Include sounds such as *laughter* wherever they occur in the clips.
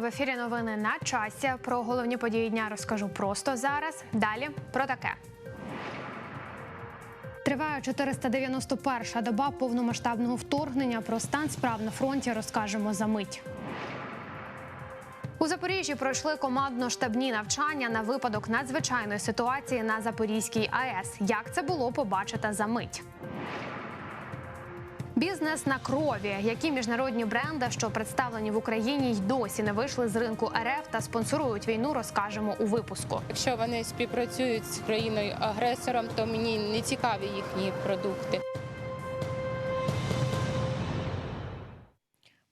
в ефірі новини на часі. Про головні події дня розкажу просто зараз. Далі про таке. Триває 491-ша доба повномасштабного вторгнення. Про стан справ на фронті розкажемо за мить. У Запоріжжі пройшли командно-штабні навчання на випадок надзвичайної ситуації на Запорізькій АЕС. Як це було, побачите за мить. Бізнес на крові, які міжнародні бренди, що представлені в Україні, й досі не вийшли з ринку РФ та спонсорують війну, розкажемо у випуску. Якщо вони співпрацюють з країною агресором, то мені не цікаві їхні продукти.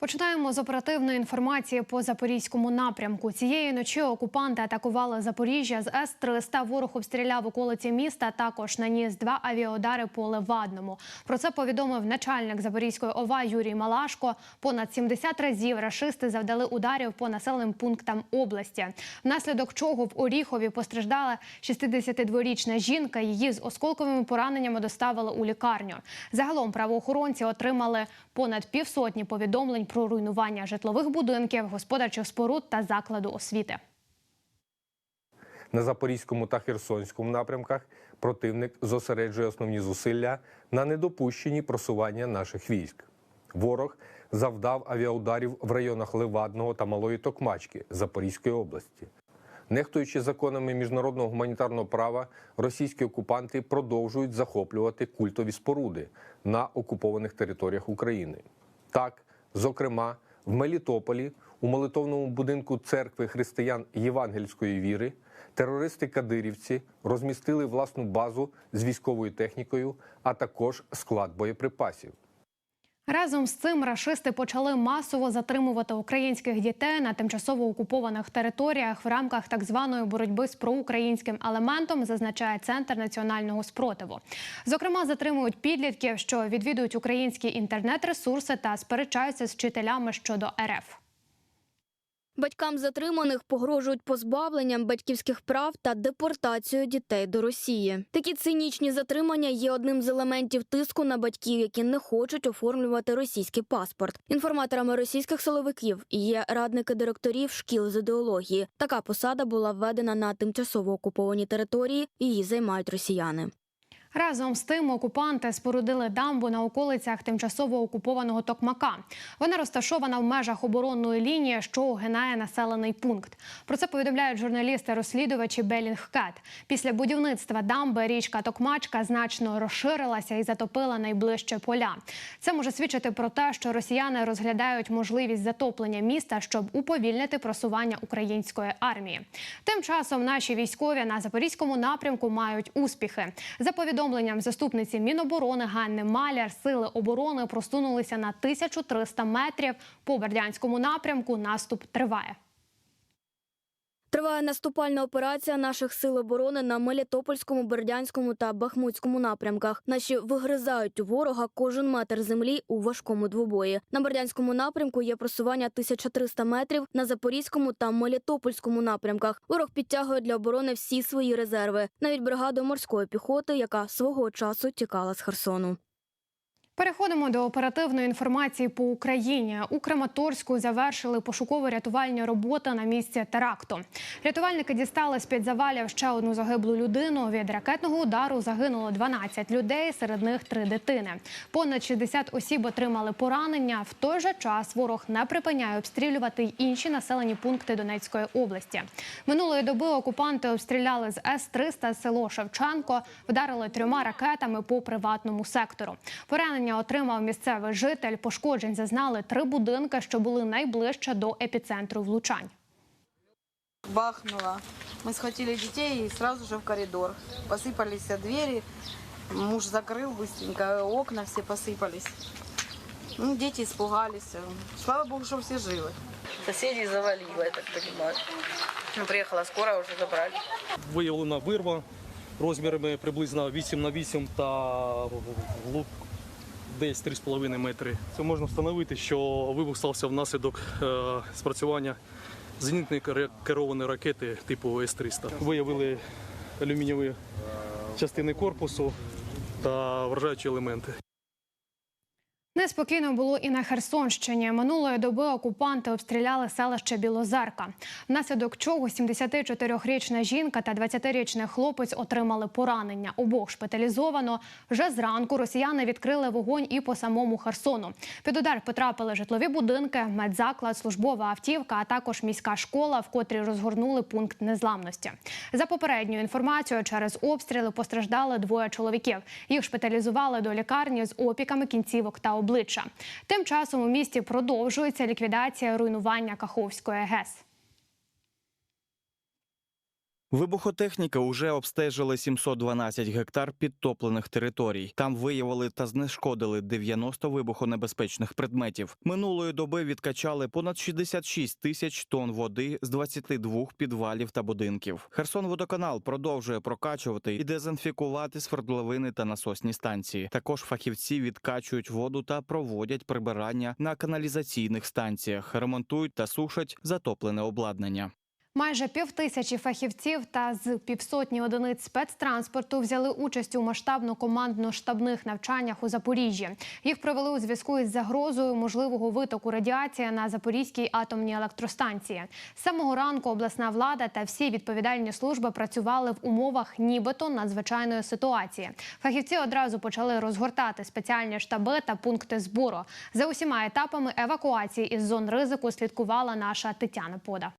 Починаємо з оперативної інформації по запорізькому напрямку. Цієї ночі окупанти атакували Запоріжжя з С-300. Ворог обстріляв околиці міста. Також наніс два авіаудари по Левадному. Про це повідомив начальник Запорізької ОВА Юрій Малашко. Понад 70 разів рашисти завдали ударів по населеним пунктам області. Внаслідок чого в Оріхові постраждала 62-річна жінка. Її з осколковими пораненнями доставили у лікарню. Загалом правоохоронці отримали понад півсотні повідомлень про руйнування житлових будинків, господарчих споруд та закладу освіти. На Запорізькому та Херсонському напрямках противник зосереджує основні зусилля на недопущенні просування наших військ. Ворог завдав авіаударів в районах Левадного та Малої Токмачки Запорізької області. Нехтуючи законами міжнародного гуманітарного права, російські окупанти продовжують захоплювати культові споруди на окупованих територіях України. Так, зокрема, в Мелітополі, у молитовному будинку церкви християн євангельської віри, терористи-кадирівці розмістили власну базу з військовою технікою, а також склад боєприпасів. Разом з цим рашисти почали масово затримувати українських дітей на тимчасово окупованих територіях в рамках так званої боротьби з проукраїнським елементом, зазначає центр національного спротиву. Зокрема, затримують підлітків, що відвідують українські інтернет-ресурси та сперечаються з вчителями щодо РФ. Батькам затриманих погрожують позбавленням батьківських прав та депортацією дітей до Росії. Такі цинічні затримання є одним з елементів тиску на батьків, які не хочуть оформлювати російський паспорт. Інформаторами російських силовиків є радники директорів шкіл з ідеології. Така посада була введена на тимчасово окуповані території. Її займають росіяни. Разом з тим окупанти спорудили дамбу на околицях тимчасово окупованого Токмака. Вона розташована в межах оборонної лінії, що огинає населений пункт. Про це повідомляють журналісти-розслідувачі Белінгкет. Після будівництва дамби річка Токмачка значно розширилася і затопила найближче поля. Це може свідчити про те, що росіяни розглядають можливість затоплення міста, щоб уповільнити просування української армії. Тим часом наші військові на запорізькому напрямку мають успіхи. За повідомленням заступниці Міноборони Ганни Маляр, сили оборони просунулися на 1300 метрів по Бердянському напрямку. Наступ триває. Триває наступальна операція наших сил оборони на Мелітопольському, Бердянському та Бахмутському напрямках. Наші вигризають у ворога кожен метр землі у важкому двобої. На Бердянському напрямку є просування 1300 метрів, на Запорізькому та Мелітопольському напрямках. Ворог підтягує для оборони всі свої резерви, навіть бригаду морської піхоти, яка свого часу тікала з Херсону. Переходимо до оперативної інформації по Україні. У Краматорську завершили пошуково-рятувальні роботи на місці теракту. Рятувальники дістали з під завалів ще одну загиблу людину. Від ракетного удару загинуло 12 людей, серед них три дитини. Понад 60 осіб отримали поранення. В той же час ворог не припиняє обстрілювати й інші населені пункти Донецької області. Минулої доби окупанти обстріляли з С-300 село Шевченко, вдарили трьома ракетами по приватному сектору. Поранення отримав місцевий житель. Пошкоджень зазнали три будинки, що були найближче до епіцентру влучань. бахнуло. Мы схватили детей и сразу же в коридор. Посыпались все двери. Муж закрыл быстренько, окна все посыпались. Ну, дети испугались. Слава богу, что все живы. Соседей завалило, я так понимаю. Ну, Приехала скорая, уже забрали. Виявлена вирва розмірами приблизно 8 на 8 та лук десь 3,5 метри. Це можна встановити, що вибух стався внаслідок е, спрацювання зенітної керованої ракети типу С-300. Виявили алюмінієві частини корпусу та вражаючі елементи. Неспокійно було і на Херсонщині. Минулої доби окупанти обстріляли селище Білозерка, внаслідок чого 74-річна жінка та 20-річний хлопець отримали поранення. Обох шпиталізовано. Вже зранку росіяни відкрили вогонь і по самому Херсону. Під удар потрапили житлові будинки, медзаклад, службова автівка, а також міська школа, в котрій розгорнули пункт незламності. За попередньою інформацією, через обстріли постраждали двоє чоловіків. Їх шпиталізували до лікарні з опіками кінцівок та обличчя. Тим часом у місті продовжується ліквідація руйнування Каховської ГЕС. Вибухотехніка уже обстежили 712 гектар підтоплених територій. Там виявили та знешкодили 90 вибухонебезпечних предметів. Минулої доби відкачали понад 66 тисяч тонн води з 22 підвалів та будинків. Херсонводоканал продовжує прокачувати і дезінфікувати свердловини та насосні станції. Також фахівці відкачують воду та проводять прибирання на каналізаційних станціях, ремонтують та сушать затоплене обладнання. Майже півтисячі фахівців та з півсотні одиниць спецтранспорту взяли участь у масштабно-командно-штабних навчаннях у Запоріжжі. Їх провели у зв'язку із загрозою можливого витоку радіації на Запорізькій атомній електростанції. З самого ранку обласна влада та всі відповідальні служби працювали в умовах нібито надзвичайної ситуації. Фахівці одразу почали розгортати спеціальні штаби та пункти збору. За усіма етапами евакуації із зон ризику слідкувала наша Тетяна Пода.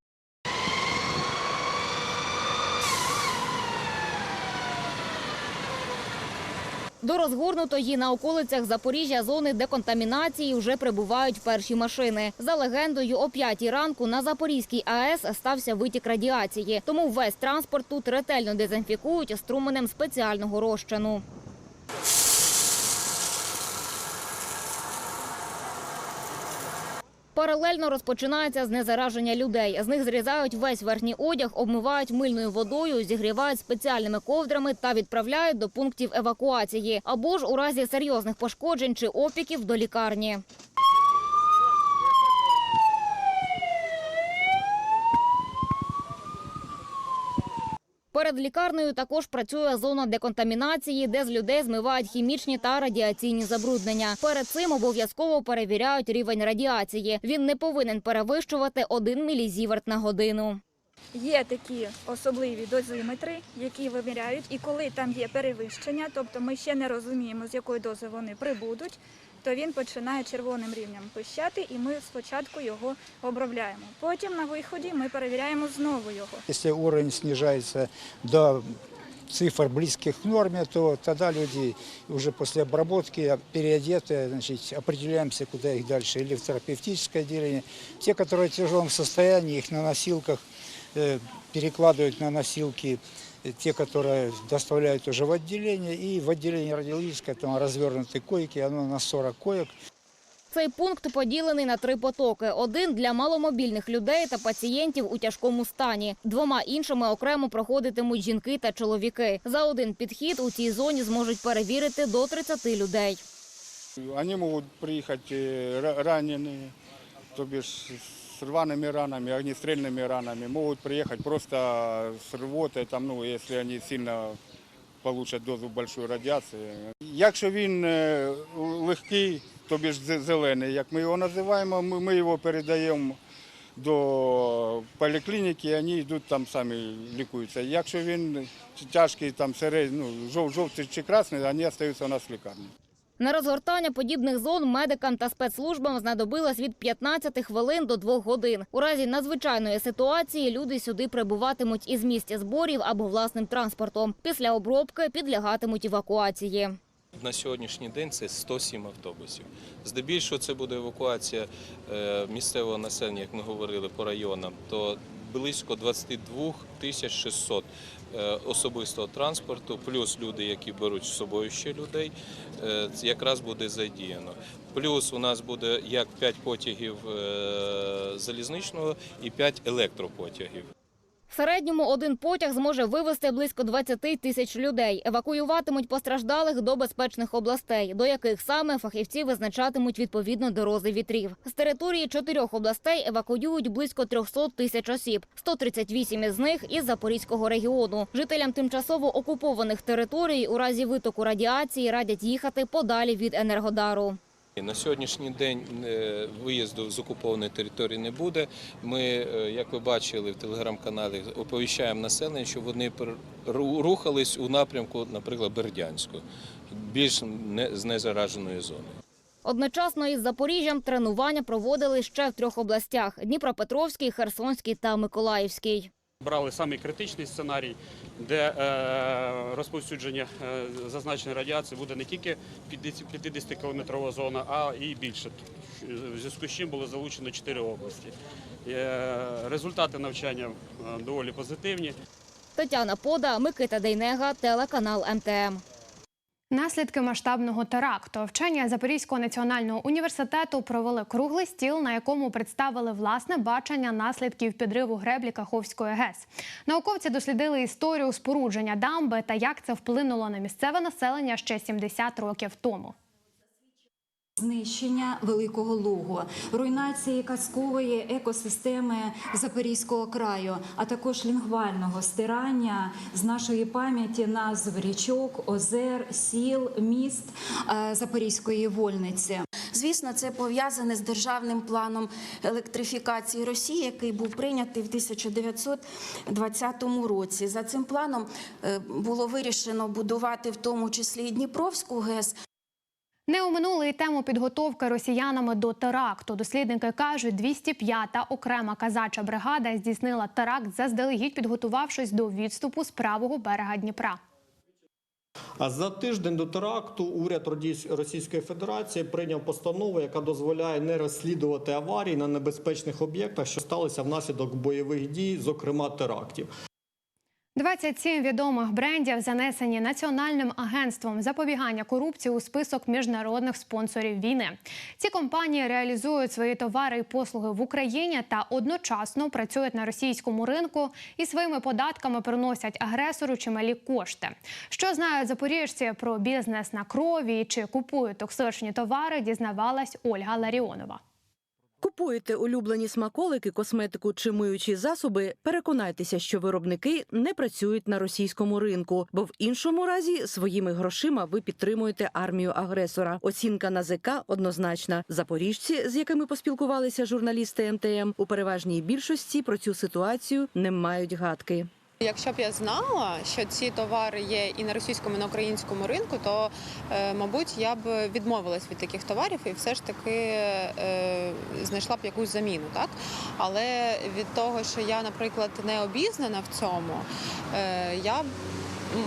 До розгорнутої на околицях Запоріжжя зони деконтамінації вже прибувають перші машини. За легендою, о 5 ранку на Запорізькій АЕС стався витік радіації. Тому весь транспорт тут ретельно дезінфікують струменем спеціального розчину. Паралельно розпочинається знезараження людей. З них зрізають весь верхній одяг, обмивають мильною водою, зігрівають спеціальними ковдрами та відправляють до пунктів евакуації або ж у разі серйозних пошкоджень чи опіків до лікарні. Перед лікарнею також працює зона деконтамінації, де з людей змивають хімічні та радіаційні забруднення. Перед цим обов'язково перевіряють рівень радіації. Він не повинен перевищувати 1 мілізіверт на годину. Є такі особливі дозиметри, які виміряють, і коли там є перевищення, тобто ми ще не розуміємо, з якої дози вони прибудуть, то він починає червоним рівнем пищати, і ми спочатку його обробляємо. Потім на виході ми перевіряємо знову його. Если уровень снижается до цифр близких к норме, то тогда люди уже после обработки переодеты, значит, определяемся, куда их дальше, или в терапевтическое отделение. Те, которые в тяжелом состоянии, их на носилках э, перекладывают на носилки, э, те, которые доставляют уже в отделение, и в отделении радиологическое, там развернуты койки, оно на 40 коек, Цей пункт поділений на три потоки: один для маломобільних людей та пацієнтів у тяжкому стані. Двома іншими окремо проходитимуть жінки та чоловіки. За один підхід у цій зоні зможуть перевірити до 30 людей. Они могут приехать э, ра- раненые, то бишь с рваными ранами, огнестрельными ранами. Могут приехать просто с рвотой, там, ну, если они сильно получат дозу большої радіації. Якщо він е, легкий, то більш зелений, як ми його називаємо, ми, його передаємо до поліклініки, вони йдуть там самі лікуються. Якщо він тяжкий, там середній, ну, жов, жовтий чи красний, вони залишаються у нас в лікарні. На розгортання подібних зон медикам та спецслужбам знадобилось від 15 хвилин до 2 годин. У разі надзвичайної ситуації люди сюди прибуватимуть із місця зборів або власним транспортом. Після обробки підлягатимуть евакуації. На сьогоднішній день це 107 автобусів. Здебільшого це буде евакуація е, місцевого населення, як ми говорили, по районам, то близько 22 тисяч 600 е, особистого транспорту, плюс люди, які беруть з собою ще людей, е, якраз буде задіяно. Плюс у нас буде як 5 потягів е, залізничного і 5 електропотягів. В середньому один потяг зможе вивезти близько 20 тисяч людей. Евакуюватимуть постраждалих до безпечних областей, до яких саме фахівці визначатимуть відповідно до рози вітрів. З території чотирьох областей евакуюють близько 300 тисяч осіб, 138 із них із Запорізького регіону. Жителям тимчасово окупованих територій у разі витоку радіації радять їхати подалі від енергодару. На сьогоднішній день е, виїзду з окупованої території не буде. Ми, е, як ви бачили в телеграм-каналі, оповіщаємо населення, що вони рухались у напрямку, наприклад, Бердянську, більш з незараженої зони. Одночасно із Запоріжжям тренування проводили ще в трьох областях: Дніпропетровський, Херсонський та Миколаївський. Брали самий критичний сценарій, де е, розповсюдження е, зазначеної радіації буде не тільки 50-кілометрова зона, а і більше. В зв'язку з чим було залучено 4 області. Е, результати навчання доволі позитивні. Тетяна Пода, Микита Дейнега, телеканал МТМ. Наслідки масштабного теракту вчені Запорізького національного університету провели круглий стіл, на якому представили власне бачення наслідків підриву греблі Каховської ГЕС. Науковці дослідили історію спорудження дамби та як це вплинуло на місцеве населення ще 70 років тому. Знищення великого лугу, руйнації казкової екосистеми Запорізького краю, а також лінгвального стирання з нашої пам'яті назв річок, озер, сіл, міст е, Запорізької вольниці. Звісно, це пов'язане з державним планом електрифікації Росії, який був прийнятий в 1920 році. За цим планом е, було вирішено будувати в тому числі і Дніпровську ГЕС. Не оминули й тему підготовки росіянами до теракту. Дослідники кажуть, 205-та окрема казача бригада здійснила теракт, заздалегідь підготувавшись до відступу з правого берега Дніпра. А за тиждень до теракту уряд Російської Федерації прийняв постанову, яка дозволяє не розслідувати аварії на небезпечних об'єктах, що сталися внаслідок бойових дій, зокрема терактів. 27 відомих брендів занесені Національним агентством запобігання корупції у список міжнародних спонсорів війни. Ці компанії реалізують свої товари і послуги в Україні та одночасно працюють на російському ринку і своїми податками приносять агресору чималі кошти. Що знають запоріжці про бізнес на крові чи купують токсичні товари, дізнавалась Ольга Ларіонова. Купуєте улюблені смаколики, косметику чи миючі засоби, переконайтеся, що виробники не працюють на російському ринку, бо в іншому разі своїми грошима ви підтримуєте армію агресора. Оцінка НАЗК однозначна. Запоріжці, з якими поспілкувалися журналісти МТМ, у переважній більшості про цю ситуацію не мають гадки. Якщо б я знала, що ці товари є і на російському, і на українському ринку, то е, мабуть я б відмовилась від таких товарів і все ж таки е, знайшла б якусь заміну, так? Але від того, що я, наприклад, не обізнана в цьому, я я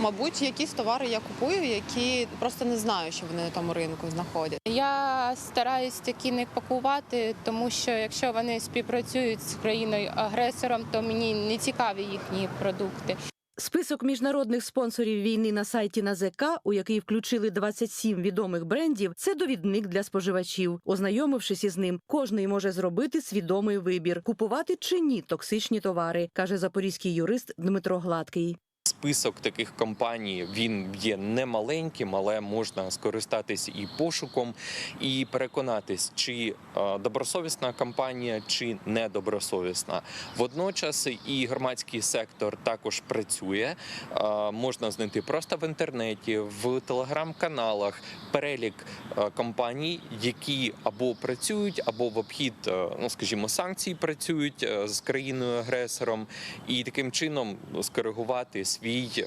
Мабуть, якісь товари я купую, які просто не знаю, що вони на тому ринку знаходять. Я стараюсь такі не пакувати, тому що якщо вони співпрацюють з країною агресором, то мені не цікаві їхні продукти. Список міжнародних спонсорів війни на сайті НАЗК, у який включили 27 відомих брендів, це довідник для споживачів. Ознайомившись із ним, кожний може зробити свідомий вибір: купувати чи ні токсичні товари, каже запорізький юрист Дмитро Гладкий. Список таких компаній він є немаленьким, але можна скористатись і пошуком, і переконатись, чи е, добросовісна компанія, чи недобросовісна. Водночас і громадський сектор також працює. Е, Можна знайти просто в інтернеті, в телеграм-каналах перелік е, компаній, які або працюють, або в обхід, ну скажімо, санкцій працюють з країною агресором, і таким чином скоригувати свій е,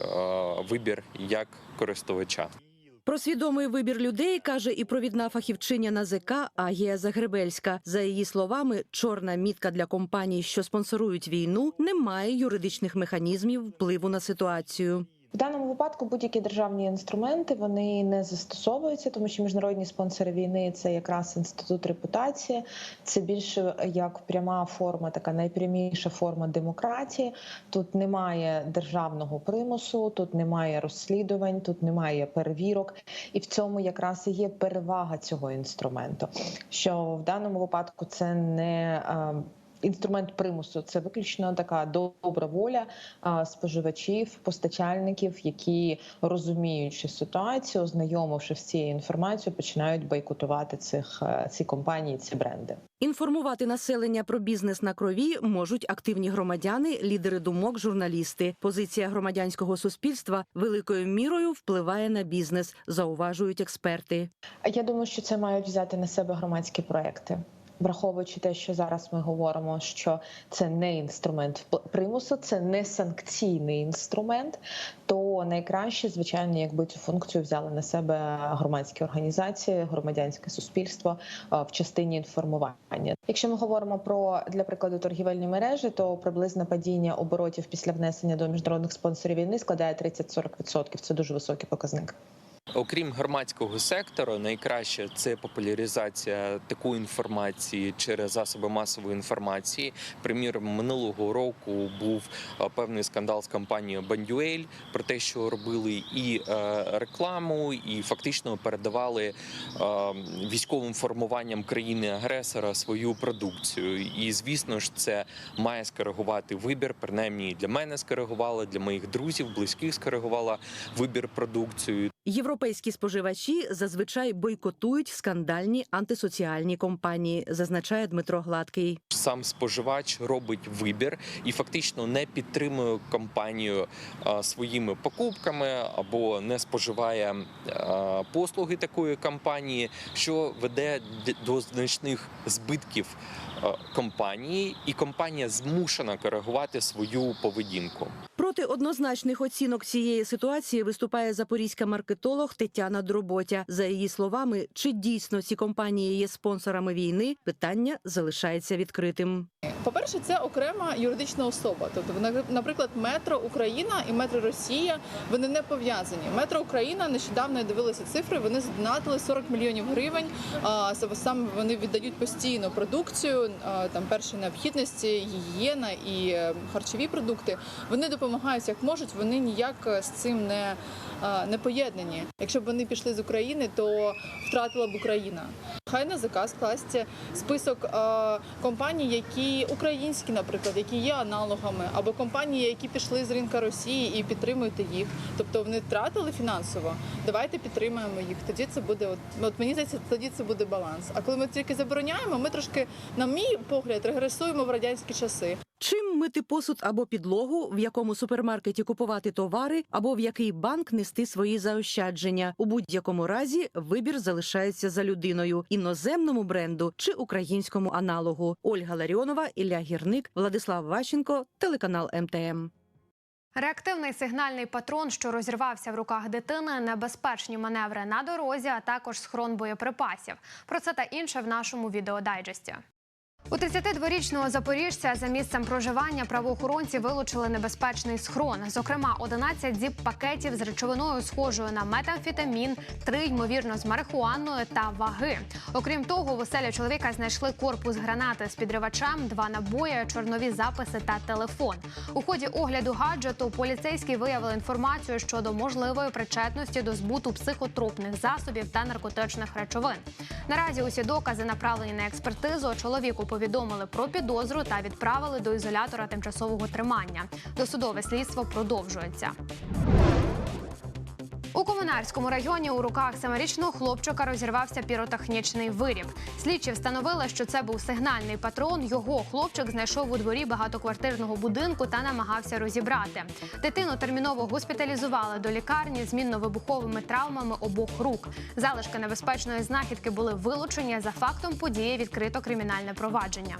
вибір як користувача. Про свідомий вибір людей каже і провідна фахівчиня НАЗК Агія Загребельська. За її словами, чорна мітка для компаній, що спонсорують війну, не має юридичних механізмів впливу на ситуацію. В даному випадку будь-які державні інструменти вони не застосовуються, тому що міжнародні спонсори війни це якраз інститут репутації, це більше як пряма форма, така найпряміша форма демократії. Тут немає державного примусу, тут немає розслідувань, тут немає перевірок, і в цьому якраз і є перевага цього інструменту. Що в даному випадку це не е, інструмент примусу. Це виключно така добра воля споживачів, постачальників, які розуміючи ситуацію, ознайомивши з цією інформацією, починають бойкотувати цих е, ці компанії, ці бренди. Інформувати населення про бізнес на крові можуть активні громадяни, лідери думок, журналісти. Позиція громадянського суспільства великою мірою впливає на бізнес, зауважують експерти. Я думаю, що це мають взяти на себе громадські проекти. Враховуючи те, що зараз ми говоримо, що це не інструмент примусу, це не санкційний інструмент, то найкраще, звичайно, якби цю функцію взяли на себе громадські організації, громадянське суспільство в частині інформування. Якщо ми говоримо про для прикладу торгівельні мережі, то приблизне падіння оборотів після внесення до міжнародних спонсорів війни складає 30-40%. Це дуже високий показник. Окрім громадського сектору, найкраще це популяризація такої інформації через засоби масової інформації. Приміром, минулого року був е, певний скандал з компанією Бандюель про те, що робили і е, рекламу, і фактично передавали е, військовим формуванням країни-агресора свою продукцію. І звісно ж, це має скоригувати вибір. Принаймні для мене скоригувала, для моїх друзів, близьких скоригувала вибір продукцію. Європейські споживачі зазвичай бойкотують скандальні антисоціальні компанії, зазначає Дмитро Гладкий. Сам споживач робить вибір і фактично не підтримує компанію своїми покупками або не споживає послуги такої компанії, що веде до значних збитків компанії, і компанія змушена коригувати свою поведінку. Проти однозначних оцінок цієї ситуації виступає запорізька маркетолог Тетяна Дроботя. За її словами, чи дійсно ці компанії є спонсорами війни, питання залишається відкритим. По-перше, це окрема юридична особа. Тобто, наприклад, метро Україна і метро Росія вони не пов'язані. Метро Україна нещодавно я дивилася цифри. Вони здонатили 40 мільйонів гривень. А саме вони віддають постійно продукцію, там першої необхідності, гігієна і е, харчові продукти. Вони допомагають як можуть. Вони ніяк е, з цим не, не поєднані. Якщо б вони пішли з України, то втратила б Україна. Хай на заказ класться список компаній, які українські, наприклад, які є аналогами, або компанії, які пішли з ринка Росії і підтримуєте їх. Тобто вони втратили фінансово. Давайте підтримаємо їх. Тоді це буде от, от мені здається, тоді це буде баланс. А коли ми тільки забороняємо, ми трошки, на мій погляд, регресуємо в радянські часи. Чим мити посуд або підлогу, в якому супермаркеті купувати товари, або в який банк нести свої заощадження. У будь-якому разі вибір залишається за людиною іноземному бренду чи українському аналогу. Ольга Ларіонова, Ілля Гірник, Владислав Ващенко, телеканал МТМ. Реактивний сигнальний патрон, що розірвався в руках дитини, небезпечні маневри на дорозі, а також схрон боєприпасів. Про це та інше в нашому відеодайджесті. У 32-річного запоріжця за місцем проживання правоохоронці вилучили небезпечний схрон. Зокрема, 11 зіп пакетів з речовиною, схожою на метамфетамін, три ймовірно з марихуаною та ваги. Окрім того, в оселі чоловіка знайшли корпус гранати з підривачем, два набої, чорнові записи та телефон. У ході огляду гаджету поліцейські виявили інформацію щодо можливої причетності до збуту психотропних засобів та наркотичних речовин. Наразі усі докази направлені на експертизу. Чоловіку повідомили про підозру та відправили до ізолятора тимчасового тримання. Досудове слідство продовжується. У Комунарському районі у руках семирічного хлопчика розірвався піротехнічний виріб. Слідчі встановили, що це був сигнальний патрон. Його хлопчик знайшов у дворі багатоквартирного будинку та намагався розібрати. Дитину терміново госпіталізували до лікарні з мінно-вибуховими травмами обох рук. Залишки небезпечної знахідки були вилучені. За фактом події відкрито кримінальне провадження.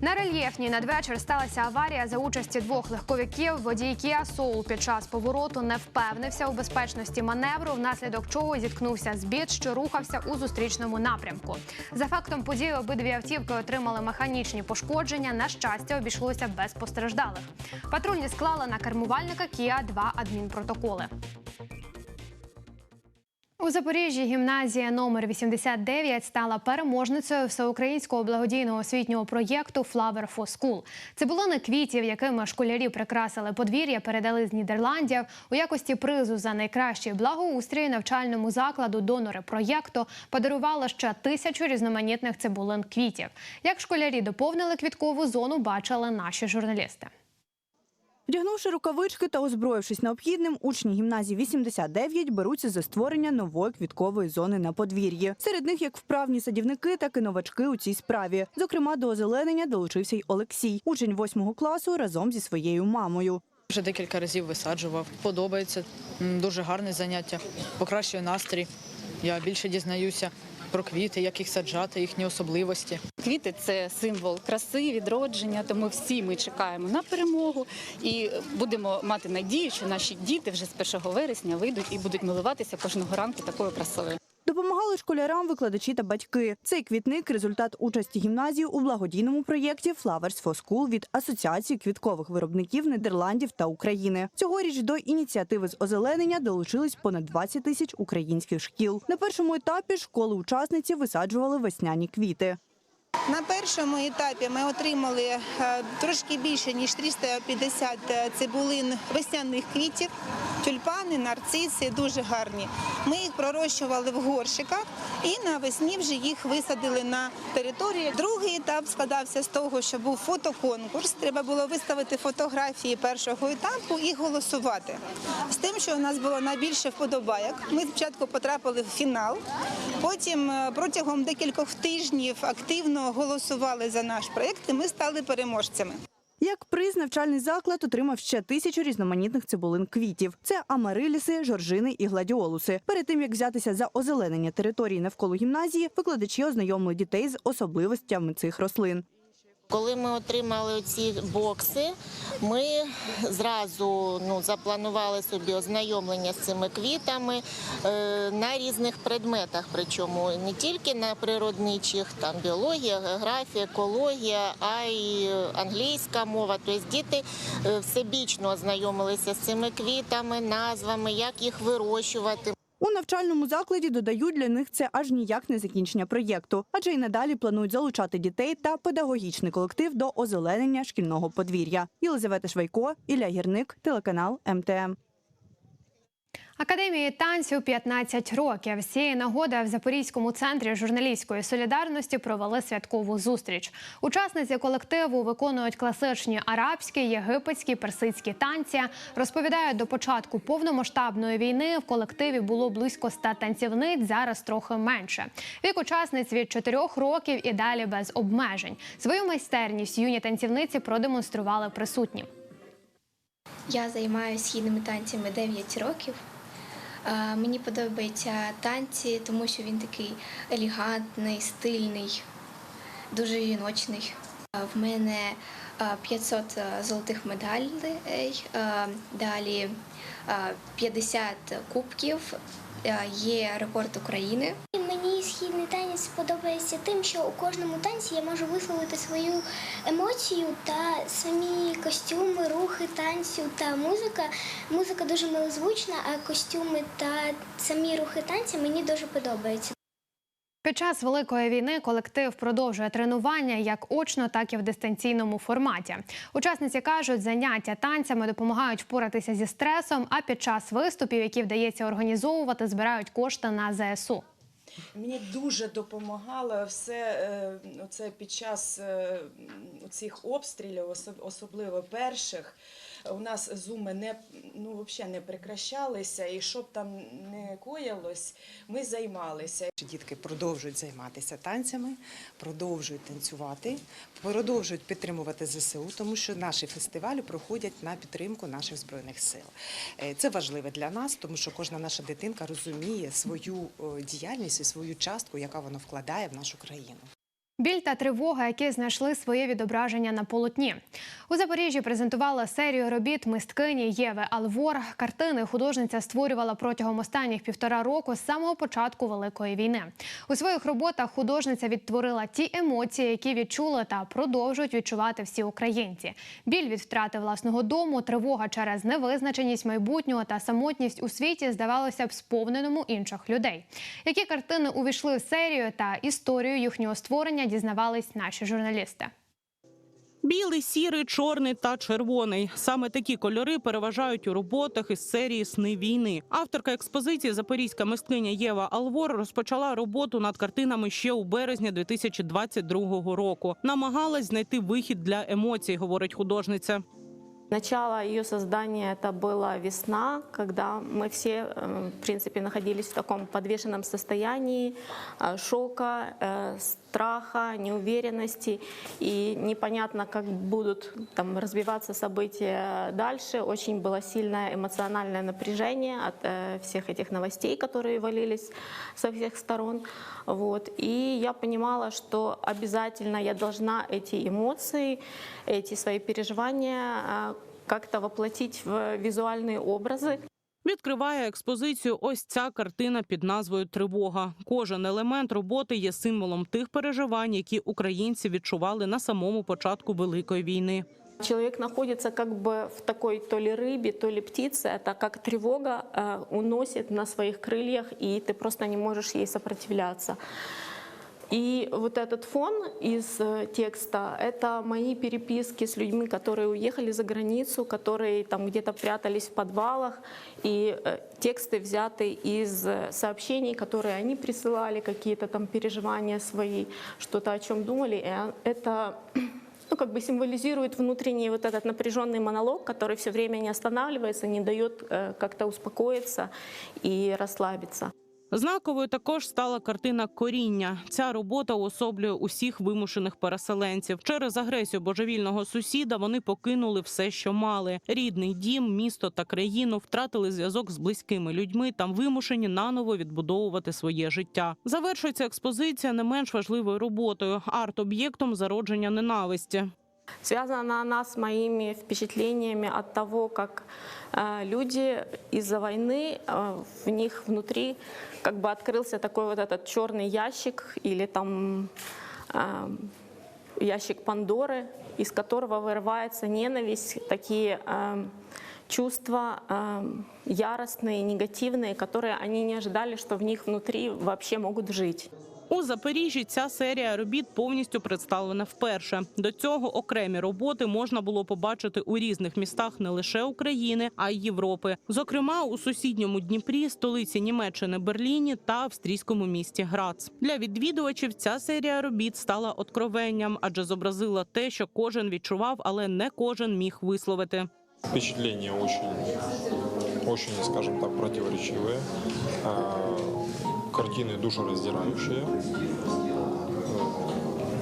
На рельєфній надвечір сталася аварія за участі двох легковиків. Водій Kia Soul під час повороту не впевнився у безпечності маневру, внаслідок чого зіткнувся з бід, що рухався у зустрічному напрямку. За фактом події обидві автівки отримали механічні пошкодження. На щастя, обійшлося без постраждалих. Патрульні склали на кермувальника Kia два адмінпротоколи. У Запоріжжі гімназія номер 89 стала переможницею всеукраїнського благодійного освітнього проєкту Flower for School. Це було квітів, якими школярі прикрасили подвір'я, передали з Нідерландів у якості призу за найкращий благоустрій навчальному закладу. Донори проєкту подарували ще тисячу різноманітних цибулин квітів. Як школярі доповнили квіткову зону, бачили наші журналісти. Вдягнувши рукавички та озброївшись необхідним, учні гімназії 89 беруться за створення нової квіткової зони на подвір'ї. Серед них як вправні садівники, так і новачки у цій справі. Зокрема, до озеленення долучився й Олексій, учень восьмого класу разом зі своєю мамою. Вже декілька разів висаджував. Подобається. Дуже гарне заняття. Покращує настрій. Я більше дізнаюся про квіти, як їх саджати, їхні особливості. Квіти це символ краси, відродження. Тому всі ми чекаємо на перемогу і будемо мати надію, що наші діти вже з 1 вересня вийдуть і будуть милуватися кожного ранку такою красою. Допомагали школярам викладачі та батьки. Цей квітник результат участі гімназії у благодійному проєкті Flowers for School від Асоціації квіткових виробників Нідерландів та України. Цьогоріч до ініціативи з озеленення долучились понад 20 тисяч українських шкіл. На першому етапі школи-учасниці висаджували весняні квіти. На першому етапі ми отримали е, трошки більше ніж 350 цибулин весняних квітів, тюльпани, нарциси дуже гарні. Ми їх пророщували в горщиках і навесні вже їх висадили на території. Другий етап складався з того, що був фотоконкурс. Треба було виставити фотографії першого етапу і голосувати. З тим, що у нас було найбільше вподобайок. Ми спочатку потрапили в фінал, потім е, протягом декількох тижнів активно голосували за наш проєкт, і ми стали переможцями. Як приз навчальний заклад отримав ще тисячу різноманітних цибулин квітів. Це амариліси, жоржини і гладіолуси. Перед тим як взятися за озеленення території навколо гімназії, викладачі ознайомили дітей з особливостями цих рослин. Коли ми отримали ці бокси, ми зразу ну, запланували собі ознайомлення з цими квітами е, на різних предметах, причому не тільки на природничих, там біологія, географія, екологія, а й англійська мова. Тобто діти е, всебічно ознайомилися з цими квітами, назвами, як їх вирощувати. У навчальному закладі додають для них це аж ніяк не закінчення проєкту, адже й надалі планують залучати дітей та педагогічний колектив до озеленення шкільного подвір'я. Єлизавета Швайко, Ілля Гірник, телеканал МТМ. Академії танців 15 років. З цієї нагоди в Запорізькому центрі журналістської солідарності провели святкову зустріч. Учасниці колективу виконують класичні арабські, єгипетські, персидські танці. Розповідають, до початку повномасштабної війни в колективі було близько 100 танцівниць, зараз трохи менше. Вік учасниць від 4 років і далі без обмежень. Свою майстерність юні танцівниці продемонстрували присутнім. Я займаюся східними танцями 9 років. Е, Мені подобаються танці, тому що він такий елегантний, стильний, дуже жіночний. Е, В мене е, 500 золотих медалей, е, далі е, 50 кубків, е, є рекорд України. Східний танець подобається тим, що у кожному танці я можу висловити свою емоцію та самі костюми, рухи танцю та музика. Музика дуже милозвучна, а костюми та самі рухи танця мені дуже подобаються. Під час великої війни колектив продовжує тренування як очно, так і в дистанційному форматі. Учасниці кажуть, заняття танцями допомагають впоратися зі стресом. А під час виступів, які вдається організовувати, збирають кошти на ЗСУ. Мені дуже допомагало все це під час е, цих обстрілів, особливо перших. У нас зуми не ну взагалі не прекращалися, і щоб там не коїлось, ми займалися. Дітки продовжують займатися танцями, продовжують танцювати, продовжують підтримувати ЗСУ, тому що наші фестивалі проходять на підтримку наших збройних сил. Е, Це важливо для нас, тому що кожна наша дитинка розуміє свою е, діяльність і свою частку, яка вона вкладає в нашу країну. Біль та тривога, які знайшли своє відображення на полотні. У Запоріжжі презентувала серію робіт мисткині Єви Алвор. Картини художниця створювала протягом останніх півтора року з самого початку Великої війни. У своїх роботах художниця відтворила ті емоції, які відчули та продовжують відчувати всі українці. Біль від втрати власного дому, тривога через невизначеність майбутнього та самотність у світі здавалося б сповненому інших людей. Які картини увійшли в серію та історію їхнього створення дізнавались наші журналісти. Білий, сірий, чорний та червоний. Саме такі кольори переважають у роботах із серії Сни війни. Авторка експозиції Запорізька мисткиня Єва Алвор розпочала роботу над картинами ще у березні 2022 року. Намагалась знайти вихід для емоцій, говорить художниця. Начало ее создания это была весна, когда мы все, э, в принципе, находились в таком подвешенном состоянии э, шока, э, страха, неуверенности, и непонятно, как будут там развиваться события дальше. Очень было сильное эмоциональное напряжение от э, всех этих новостей, которые валились со всех сторон. Вот. И я понимала, что обязательно я должна эти эмоции, эти свои переживания э, как-то воплотить в визуальные образы. Відкриває експозицію ось ця картина під назвою Тривога. Кожен елемент роботи є символом тих переживань, які українці відчували на самому початку Великої війни. Человек находится как бы в такой то ли рыбе, то ли птице. Это как тревога э, уносит на своих крыльях, и ты просто не можешь ей сопротивляться. И вот этот фон из э, текста — это мои переписки с людьми, которые уехали за границу, которые там где-то прятались в подвалах, и э, тексты взяты из э, сообщений, которые они присылали, какие-то там переживания свои, что-то о чем думали. И а, это *clears throat* ну, как бы символизирует внутренний вот этот напряженный монолог, который все время не останавливается, не дает э, как-то успокоиться и расслабиться. Знаковою також стала картина Коріння. Ця робота уособлює усіх вимушених переселенців. Через агресію божевільного сусіда вони покинули все, що мали: рідний дім, місто та країну, втратили зв'язок з близькими людьми та вимушені наново відбудовувати своє життя. Завершується експозиція не менш важливою роботою арт-об'єктом зародження ненависті. Связана она с моими впечатлениями от того, как э, люди из-за войны, э, в них внутри как бы открылся такой вот этот черный ящик или там э, ящик Пандоры, из которого вырывается ненависть, такие э, чувства э, яростные, негативные, которые они не ожидали, что в них внутри вообще могут жить. У Запоріжжі ця серія робіт повністю представлена вперше. До цього окремі роботи можна було побачити у різних містах не лише України, а й Європи. Зокрема, у сусідньому Дніпрі, столиці Німеччини Берліні та австрійському місті Грац. Для відвідувачів ця серія робіт стала откровенням, адже зобразила те, що кожен відчував, але не кожен міг висловити. Впечатления очень, очень, скажем так, противоречивые. Картины душераздирающие.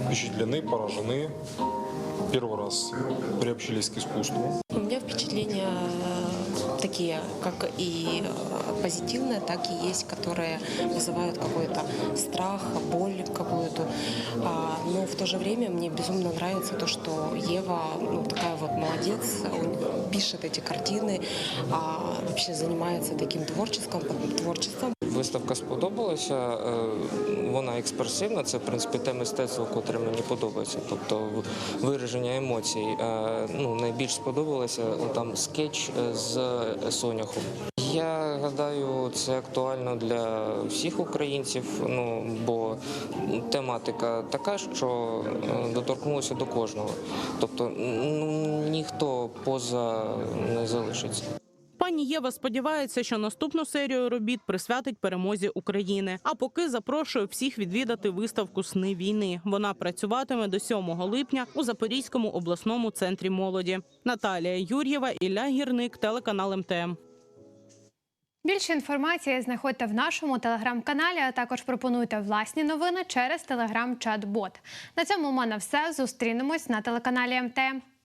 Впечатлены, поражены. Первый раз приобщились к искусству. У меня впечатления такие, как и позитивные, так и есть, которые вызывают какой-то страх, боль какую-то. А, Но в то же время мне безумно нравится то, что Ева ну, такая вот молодец, пишет эти картины, а вообще занимается таким творчеством, творчеством. Виставка сподобалася. е, Вона експресивна. Це в принципі те мистецтво, котре мені подобається. Тобто вираження емоцій. Е, Ну найбільш сподобалося там скетч е, з Соняхом. Я гадаю, це актуально для всіх українців. Ну бо тематика така, що доторкнулася до кожного. Тобто ну, ніхто поза не залишиться. Пані Єва сподівається, що наступну серію робіт присвятить перемозі України. А поки запрошую всіх відвідати виставку Сни війни. Вона працюватиме до 7 липня у Запорізькому обласному центрі молоді. Наталія Юр'єва, Ілля Гірник, телеканал МТМ. Більше інформації знаходьте в нашому телеграм-каналі, а також пропонуйте власні новини через телеграм-чат-бот. На цьому у мене все. Зустрінемось на телеканалі МТМ.